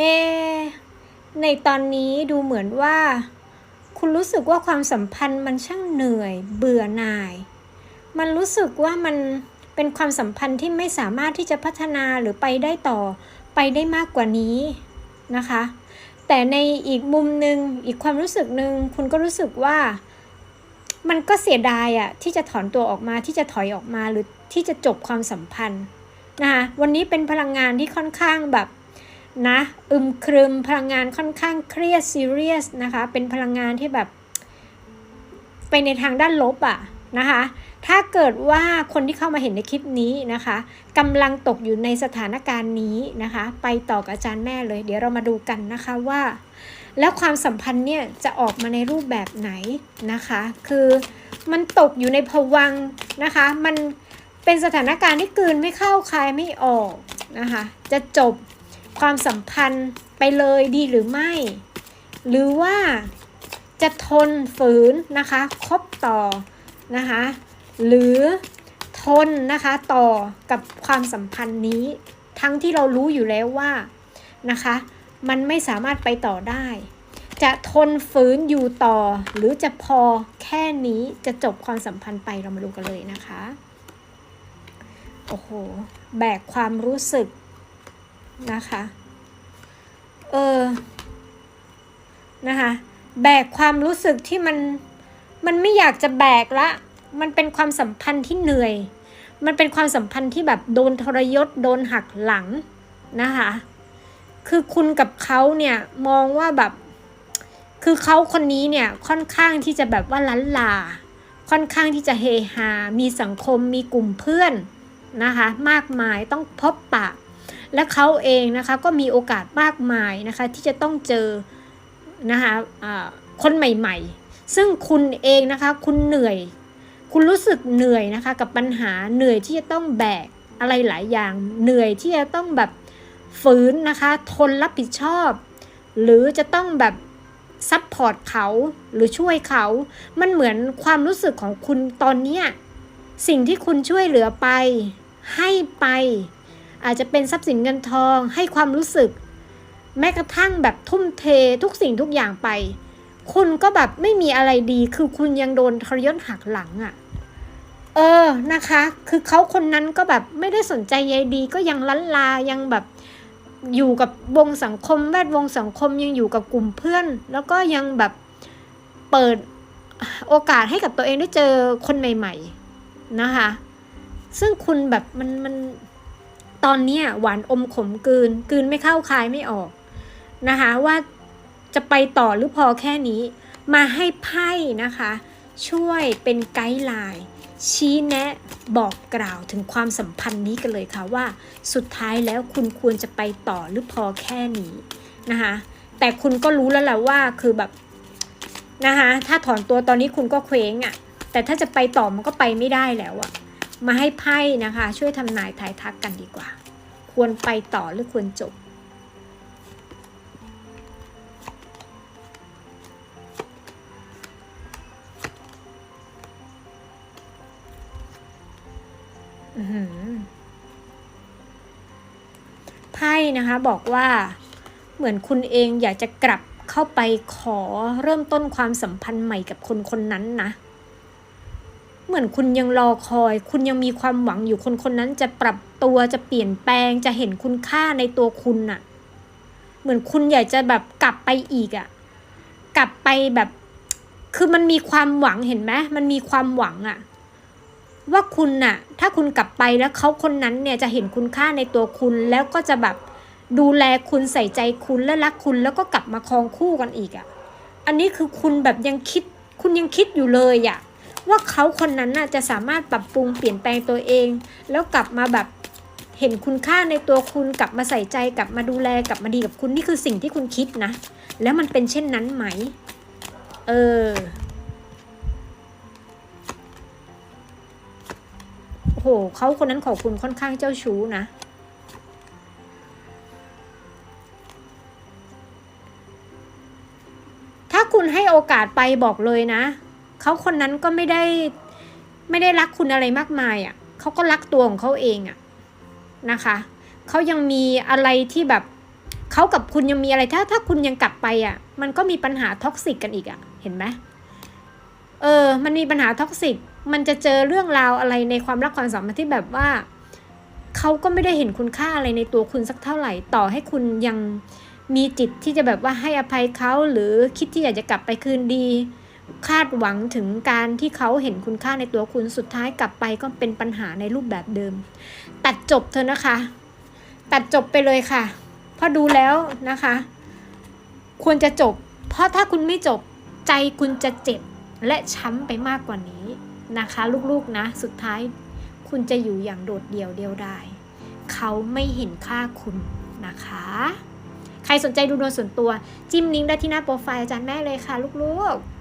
เอ ในตอนนี้ดูเหมือนว่า คุณรู้สึกว่าความสัมพันธ์มันช่างเหนื่อย เบื่อหน่าย มันรู้สึกว่ามันเป็นความสัมพันธ์ที่ไม่สามารถที่จะพัฒนาหรือไปได้ต่อไปได้มากกว่านี้นะคะ แต่ในอีกมุมหนึ่งอีกความรู้สึกหนึ่งคุณก็รู้สึกว่ามันก็เสียดายอะที่จะถอนตัวออกมาที่จะถอยออกมาหรือที่จะจบความสัมพันธ์นะคะวันนี้เป็นพลังงานที่ค่อนข้างแบบ นะอึมครึมพลังงานค่อนข้างเครียดซีเรียสนะคะเป็นพลังงานที่แบบไปในทางด้านลบอะนะคะถ้าเกิดว่าคนที่เข้ามาเห็นในคลิปนี้นะคะกำลังตกอยู่ในสถานการณ์นี้นะคะ ไปต่อกับอาจารย์แม่เลย เดี๋ยวเรามาดูกันนะคะว่า แล้วความสัมพันธ์เนี่ยจะออกมาในรูปแบบไหนนะคะ คือมันตกอยู่ในภวังนะคะ มันเป็นสถานการณ์ที่กืนไม่เข้าคายไม่ออกนะคะ จะจบ ความสัมพันธ์ไปเลยดีหรือไม่ หรือว่าจะทนฝืนนะคะคบต่อนะคะหรือทนนะคะต่อกับความสัมพันธ์นี้ ทั้งที่เรารู้อยู่แล้วว่านะคะมันไม่สามารถไปต่อได้ จะทนฝืนอยู่ต่อ หรือจะพอแค่นี้จะจบความสัมพันธ์ไปเรามาดูกันเลยนะคะ โอ้โห แบกความรู้สึก นะคะ เออ นะคะ แบกความรู้สึกที่มัน มันไม่อยากจะแบกละ มันเป็นความสัมพันธ์ที่เหนื่อย มันเป็นความสัมพันธ์ที่แบบโดนทรยศ โดนหักหลังนะคะ คือคุณกับเขาเนี่ยมองว่าแบบ คือเขาคนนี้เนี่ยค่อนข้างที่จะแบบว่าล้านลา ค่อนข้างที่จะเฮฮา มีสังคม มีกลุ่มเพื่อนนะคะ มากมายต้องพบปะ และเขาเองนะคะก็มีโอกาสมากมายนะคะที่จะต้องเจอนะคะะคนใหม่ๆ ซึ่งคุณเองนะคะคุณเหนื่อย คุณรู้สึกเหนื่อยนะคะกับปัญหาเหนื่อยที่จะต้องแบกอะไรหลายอย่าง เหนื่อยที่จะต้องแบบฝืนนะคะทนรับผิดชอบ หรือจะต้องแบบซัพพอร์ตเขาหรือช่วยเขา มันเหมือนความรู้สึกของคุณตอนเนี้ยสิ่งที่คุณช่วยเหลือไป ให้ไป อาจจะเป็นทรัพย์สินเงินทองให้ความรู้สึก แม้กระทั่งแบบทุ่มเททุกสิ่งทุกอย่างไป คุณก็แบบไม่มีอะไรดี คือคุณยังโดนทรยศหักหลังอะ่ะ เออนะคะ คือเขาคนนั้นก็แบบไม่ได้สนใจใยดีก็ยังลันลายังแบบอยู่กับวงสังคมแวดวงสังคมยังอยู่กับกลุ่มเพื่อน แล้วก็ยังแบบเปิดโอกาสให้กับตัวเองได้เจอคนใหม่ ๆ นะคะ ซึ่งคุณแบบมันมัน ตอนนี้หวานอมขมกืนกืนไม่เข้าคายไม่ออกนะคะว่าจะไปต่อหรือพอแค่นี้ มาให้ไพ่นะคะ ช่วยเป็นไกด์ไลน์ชี้แนะบอกกล่าวถึงความสัมพันธ์นี้กันเลยค่ะว่า สุดท้ายแล้วคุณควรจะไปต่อหรือพอแค่นี้นะคะแต่คุณก็รู้แล้วแหละว่าคือแบบนะคะถ้าถอนตัวตอนนี้คุณก็เคว้งอะ่ะแต่ถ้าจะไปต่อมันก็ไปไม่ได้แล้วอะ่ะ มาให้ไพ่นะคะ ช่วยทำนายทายทักกันดีกว่า ควรไปต่อหรือควรจบ ไพ่นะคะบอกว่าเหมือนคุณเองอยากจะกลับเข้าไปขอเริ่มต้นความสัมพันธ์ใหม่กับคนคนนั้นนะ เหมือนคุณยังรอคอย คุณยังมีความหวังอยู่คนคนนั้นจะปรับตัวจะเปลี่ยนแปลงจะเห็นคุณค่าในตัวคุณน่ะ เหมือนคุณอยากจะแบบกลับไปอีกอะ่ะ กลับไปแบบ คือมันมีความหวังเห็นไหมมันมีความหวังอะ่ะ ว่าคุณน่ะ ถ้าคุณกลับไปแล้วเขาคนนั้นเนี่ยจะเห็นคุณค่าในตัวคุณแล้วก็จะแบบดูแลคุณใส่ใจคุณและรักคุณแล้วก็กลับมาครองคู่กันอีกอะ่ะ อันนี้คือคุณแบบยังคิด คุณยังคิดอยู่เลยอะ่ะ ว่าเขาคนนั้นน่ะจะสามารถปรับปรุงเปลี่ยนแปลงตัวเอง แล้วกลับมาแบบเห็นคุณค่าในตัวคุณกลับมาใส่ใจกลับมาดูแลกลับมาดีกับคุณนี่คือสิ่งที่คุณคิดนะ แล้วมันเป็นเช่นนั้นไหม เออโหเขาคนนั้นขอบคุณค่อนข้างเจ้าชู้นะถ้าคุณให้โอกาสไปบอกเลยนะ เขาคนนั้นก็ไม่ได้ไม่ได้รักคุณอะไรมากมายอะ่ะเขาก็รักตัวของเขาเองอะ่ะนะคะเขายังมีอะไรที่แบบเขากับคุณยังมีอะไรถ้าถ้าคุณยังกลับไปอะ มันก็มีปัญหาท็อกซิกกันอีกอะ เห็นไหมเออ มันมีปัญหาท็อกซิกมันจะเจอเรื่องราวอะไรในความรักความสัมพันธ์ที่แบบว่าเขาก็ไม่ได้เห็นคุณค่าอะไรในตัวคุณสักเท่าไหร่ ต่อให้คุณยังมีจิตที่จะแบบว่าให้อภัยเขาหรือคิดที่อยากจะกลับไปคืนดี คาดหวังถึงการที่เขาเห็นคุณค่าในตัวคุณสุดท้ายกลับไปก็เป็นปัญหาในรูปแบบเดิม ตัดจบเธอนะคะ ตัดจบไปเลยค่ะ เพราะดูแล้วนะคะ ควรจะจบ เพราะถ้าคุณไม่จบใจคุณจะเจ็บและช้ำไปมากกว่านี้นะคะ ลูกๆนะ สุดท้ายคุณจะอยู่อย่างโดดเดี่ยวเดียวดายเขาไม่เห็นค่าคุณนะคะ ใครสนใจดูดวงส่วนตัว จิ้มลิงก์ได้ที่หน้าโปรไฟล์อาจารย์แม่เลยค่ะ ลูกๆ